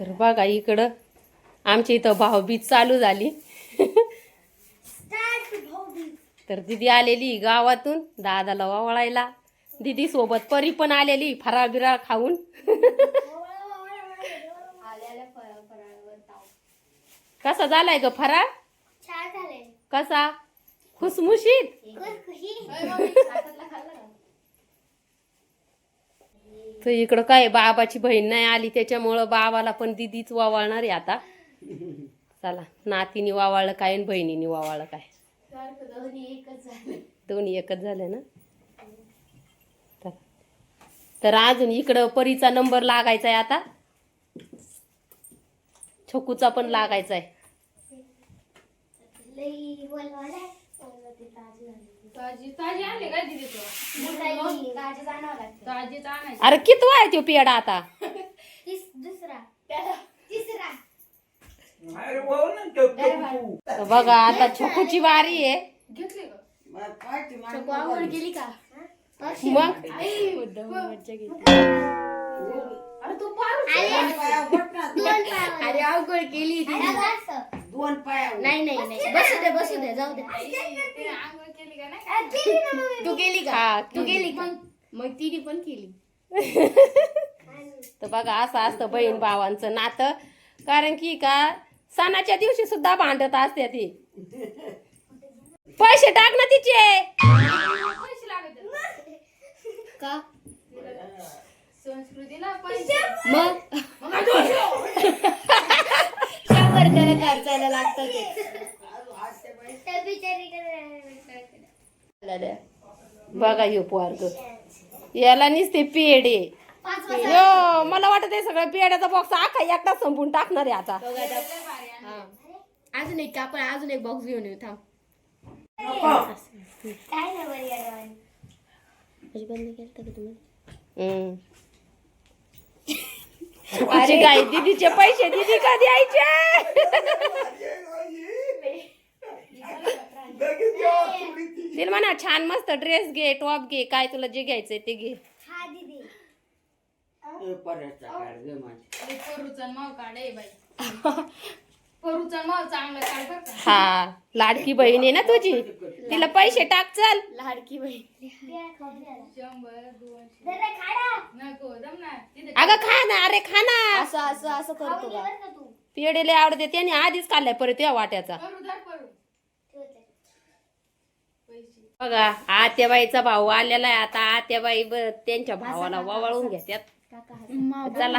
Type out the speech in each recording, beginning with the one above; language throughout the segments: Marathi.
तर बघा इकडं आमच्या इथं भाऊबीज चालू झाली. तर दिदी आलेली गावातून दादाला वावळायला दिदी सोबत परी पण आलेली फराळ बिराळ खाऊन. कसा झालाय ग फराळ? कसा? खुसमुशीत? तर इकडं काय बाबाची बहीण नाही आली त्याच्यामुळं बाबाला पण दिदीच वावळणार आहे आता. चला नातीने वावळलं काय आणि बहिणीने वावळलं काय? दोन्ही एकच झाले ना? तर- तर अजून इकडं परीचा नंबर लागायचा आहे आता. छकूचा पण लागायचा आहे ताजी ताजी आणली काय दिदी तू? ताजी जाणार लागते. ताजीच आणायची. अरे किती आहे तो पेडा आता? तीस दुसरा. तिसरा. अरे वाव ना तो टोकू. तर बघा आता छकूची वारी आहे. घेतली का? आवड मग? अरे तू पारू ना. अरे अवघड केली. असं. दोन पाया नाही नाही नाही. बसू दे बसू दे जाऊ दे. तू केली का? हा, तू केली. का? मग तिने पण केली. तर बघा असं असतं बहीण भावांचं नातं. कारण की का सणाच्या दिवशी सुद्धा भांडत असते ती. पैसे टाक ना तिचे. पैसे लागत का? संस्कृतीला पैसे. मग? खर्चायला लागतं ते. बघा यो पोरग. याला नुसते पेडे यो मला वाटत आहे सगळं पेड्याचा बॉक्स आखा एकटा संपून टाकणार आहे आता. अजून एक आपण अजून एक बॉक्स घेऊन येऊ थांब. काय नाही बरं या छकुची गाय दीदीचे पैसे दीदी का द्यायचे. तिला म्हणा छान मस्त ड्रेस घे टॉप घे काय तुला जे घ्यायचंय ते घे हा परतचा काढ ग माझी. परूचा माव काढ बाई चांगला बरं का? हा लाडकी बहीण आहे ना तुझी? तिला पैसे टाक चल. लाडकी बहीण. शंभर दोनशे. नको तिथे अगं खा ना अरे खा ना. असं असं असं करतो का. पेढे लय आवडते त्याने आधीच खाल्लाय परत या वाट्याचा. पैसे. बघा आत्याबाईचा भाऊ आलेला आहे आता. आत्याबाई ब- त्यांच्या भावाला ववाळून घेत्यात. चला.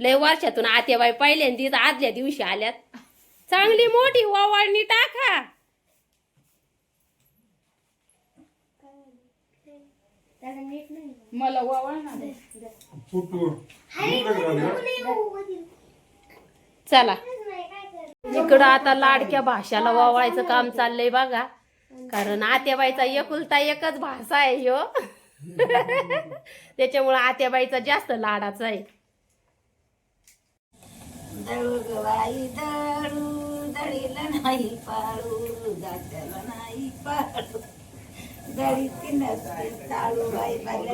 लय वर्षातून आत्याबाई पहिल्यांदीच आदल्या दिवशी आल्यात. चांगली मोठी ववाळणी टाका. मला. चला. इकडं आता लाडक्या भाषाला वावळायचं काम चाललंय बघा. कारण आत्याबाईचा एकुलता एकच भाषा आहे ह्यो त्याच्यामुळं आत्याबाईचा जास्त लाडाचा आहे. दळू दळू दळीला नाही पाळू दात्याला नाही पाळू दळीची नसते चाळू बाई बाई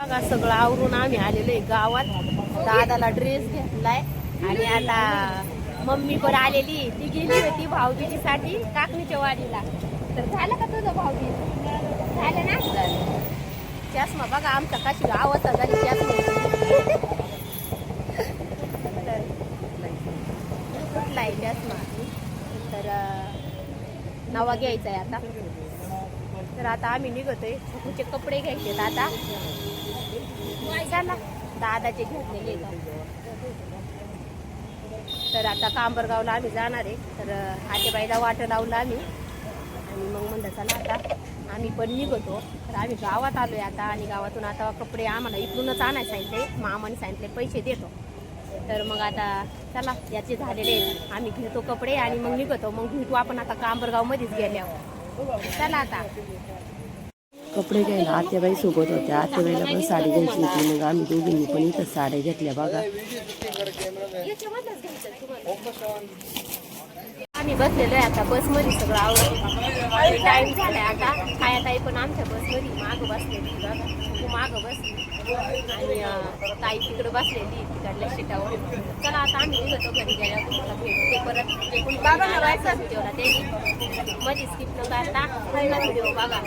बघा सगळं आवरून आम्ही आलेलो आहे गावात दादाला ड्रेस घेतलाय. आणि आता मम्मी पण आलेली ती गेली होती भाऊबीजीसाठी काकणीच्या वाडीला तर झालं का तुझं भाऊबीज झालं ना? चष्मा बघा आमचा कशी गावाचा झाली चष्मा तर कुठला आहे तर नवा घ्यायचा आहे आता. तर आता आम्ही निघतोय. चुकूचे कपडे घ्यायचे आता. चला दादाचे घेतलेले तर आता कांबरगावला आम्ही जाणार आहे. तर आतेबाईला वाटं लावलं आम्ही. आणि मग म्हणलं चला आता आम्ही पण निघतो. तर आम्ही गावात आलोय आता आणि गावातून आता कपडे आम्हाला इकडूनच आणायला सांगितले. मामाने सांगितले पैसे देतो. तर मग आता चला याचे झालेले. आम्ही घेतो कपडे आणि मग निघतो. मग भेटू आपण आता कांबरगावमध्येच गेल्यावर. चला आता. कपडे घ्यायला आत्याबाई सोबत होत्या. आत्याबाईला पण साडी घ्यायची होती. मग आम्ही दोघींनी पण इथं साड्या घेतल्या बघा. आम्ही बसलेलो आहे आता. बसमध्ये सगळं आवडलं टाइम झालाय आता. छाया ताई पण आमच्या बसमध्ये मागं बसलेली बघा. तू मागं बस आणि ताई तिकडे बसलेली तिकडल्या सीटावर चला आता आम्ही निघतो घरी गेल्यावर तुम्हाला भेटते परत. जे कोणी व्हिडिओला ते मध्ये स्किप न करता पहिला व्हिडिओ बघा.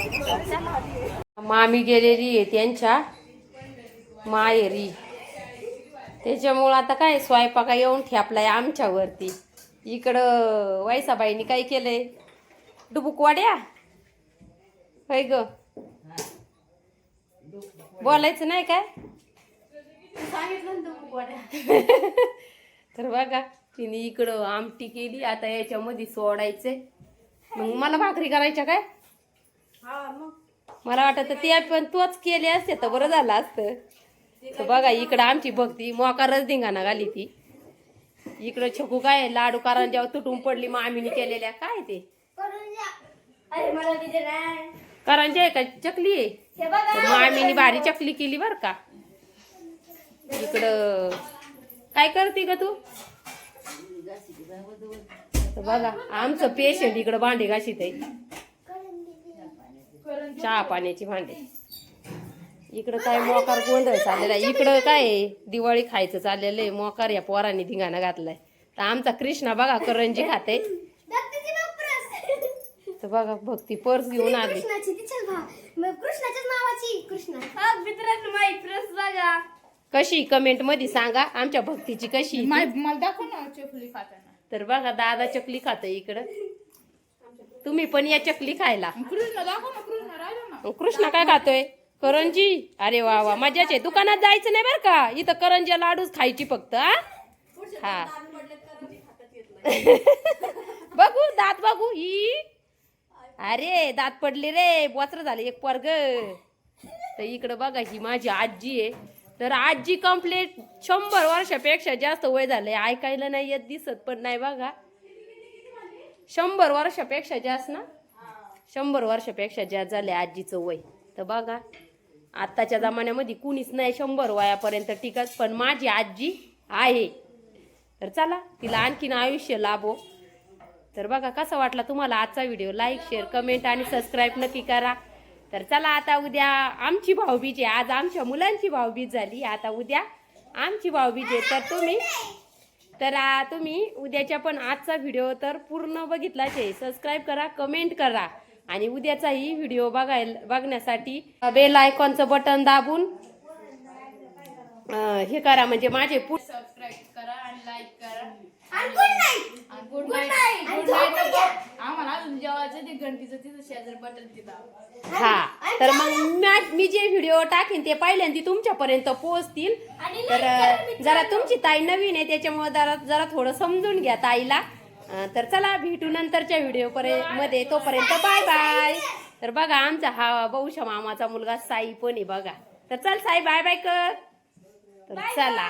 चला. मामी गेलेली आहे त्यांच्या माहेरी. त्याच्यामुळं आता काय स्वयंपाका येऊन ठेपलाय आमच्यावरती. इकडं वैसाबाईनी काय केलंय? डुबुक वाड्या होय ग. बोलायचं नाही काय? तर बघा तिने इकडं आमटी केली आता याच्यामध्ये सोडायचे मग मला भाकरी करायच्या काय? मला वाटत ते पण तोच केले असते तर बरं झालं असतं. तर बघा इकडं आमची भक्ती मोकारच धिंगाणा घाली ती. इकडं छकू काय लाडू जेव्हा तुटून पडली मामीने केलेल्या. काय ते? करून जा अरे मला तिथे नाही. करंजा आहे का? चकली आहे? हे बघा. मामीने भारी चकली केली बर का. इकडं काय करते ग तू? तर बघा आमचं पेशंट इकडं भांडे घाशीत आहे. चहा पाण्याची भांडे. इकडं काय मोकार गोंधळ चाललेला आहे. इकडं काय? दिवाळी खायचं चाललेलं आहे. मोकार या पोरांनी धिंगाणा घातलाय. तर आमचा कृष्णा बघा करंजी खाते. तर बघा भक्ती पर्स घेऊन आली. कृष्णाची तिच्याच भाव मग कृष्णाच्याच नावाची कृष्णा. हा मित्रांनो माई प्रस बघा. कशी? कमेंटमध्ये सांगा. आमच्या भक्तीची कशी? मला दाखव ना चकली खाताना. तर बघा दादा चकली खात इकडं. तुम्ही पण या चकली खायला. कृष्ण दाखव ना कृष्ण राहिला ना. मग कृष्णा काय खातोय? करंजी? अरे वा वा मजाच आहे. दुकानात जायचं नाही बरं का? इथं करंजी लाडूच खायची फक्त हा? बघू दात बघू ही अरे दात पडले रे. बोचर झाले एक वर्ग तर इकडं बघा ही माझी आजी आहे. तर आजी कंप्लीट शंभर वर्षापेक्षा जास्त वय झालंय. ऐकायला नाही येत दिसत पण नाही बघा. शंभर वर्षापेक्षा जास्त ना? शंभर वर्षापेक्षा जास्त झाले आजीचं वय. तर बघा आत्ताच्या जमान्यामध्ये कुणीच नाही शंभर वयापर्यंत टिकत पण माझी आजी आहे. तर चला तिला आणखीन आयुष्य लाभो. तर बघा कसा वाटला तुम्हाला आजचा व्हिडिओ? लाईक शेअर कमेंट आणि सबस्क्राईब नक्की करा. तर चला आता उद्या आमची भाऊबीज आहे. आज आमच्या मुलांची भाऊबीज झाली. आता उद्या आमची भाऊबीज आहे. तर तुम्ही तर तुम्ही उद्याच्या पण आजचा व्हिडिओ तर पूर्ण बघितलाच आहे. सबस्क्राईब करा कमेंट करा. आणि उद्याचाही व्हिडिओ बघायला बघण्यासाठी बेल आयकॉनचं बटन दाबून हे करा म्हणजे माझे सबस्क्राईब करा आणि लाईक करा. आणि गुड नाईट आणि गुड नाईट गुड नाईट आम्हाला अजून जेवायचं ते घंटीचं तिथं शेजारी बटन तिथं हा तर मग मी जे व्हिडिओ टाकेन ते पहिल्यांदा तुमच्यापर्यंत पोहोचतील. तर जरा तुमची ताई नवीन आहे त्याच्यामुळे जरा जरा थोडं समजून घ्या ताईला. तर चला भेटू नंतरच्या व्हिडिओमध्ये. तोपर्यंत बाय बाय तर बघा आमचा हा बहुशा मामाचा मुलगा साई पण आहे बघा. तर चल साई बाय बाय कर. तर चला.